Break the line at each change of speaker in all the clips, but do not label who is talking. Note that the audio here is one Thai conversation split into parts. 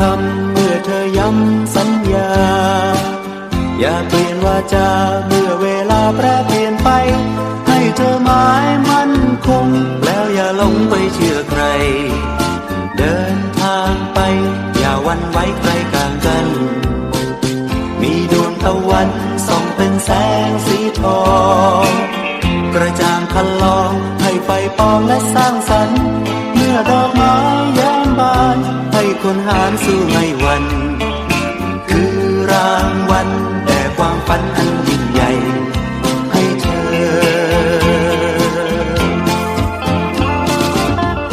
คำเมื่อเธอย้ำสัญญา อย่าเปลี่ยนวาจาเมื่อเวลาแปรเปลี่ยนไป ให้เธอหมายมั่นคง แล้วอย่าหลงไปเชื่อใคร เดินทางไป อย่าวันไว้ใครกลางกัน มีดวงตะวันส่องเป็นแสงสีทองกระจางคันลองให้ไฟปองและสร้างสรรค์ เมื่อดอกไม้ ให้คนหารสู้ไม่วัน คือรางวัลแด่ความฝันอันยิ่งใหญ่ให้เธอ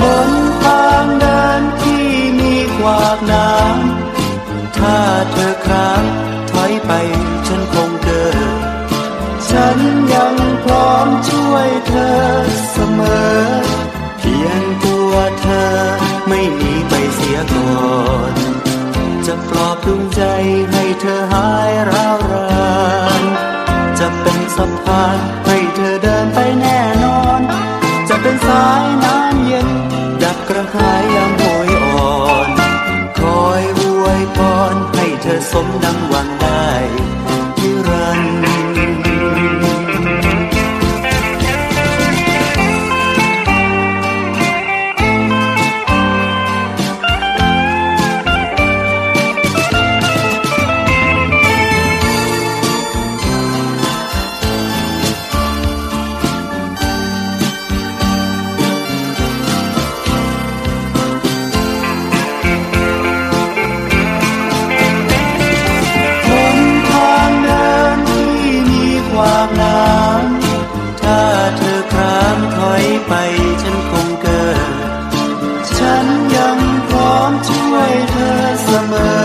บนทางเดินที่มีขวากน้ำถ้าเธอครางถอยไปฉันคงเดินฉันยังพร้อมช่วยเธอเสมอ ปลอบดวงใจให้เธอหายร้าวรานจะเป็นสะพานให้เธอเดินไปแน่นอน จะเป็นสายน้ำเย็น ดับกระหายยามโหยอ่อน คอยอวยพรให้เธอสมดังหวัง ไปฉันคงเกิด ฉันยังพร้อมช่วยเธอเสมอ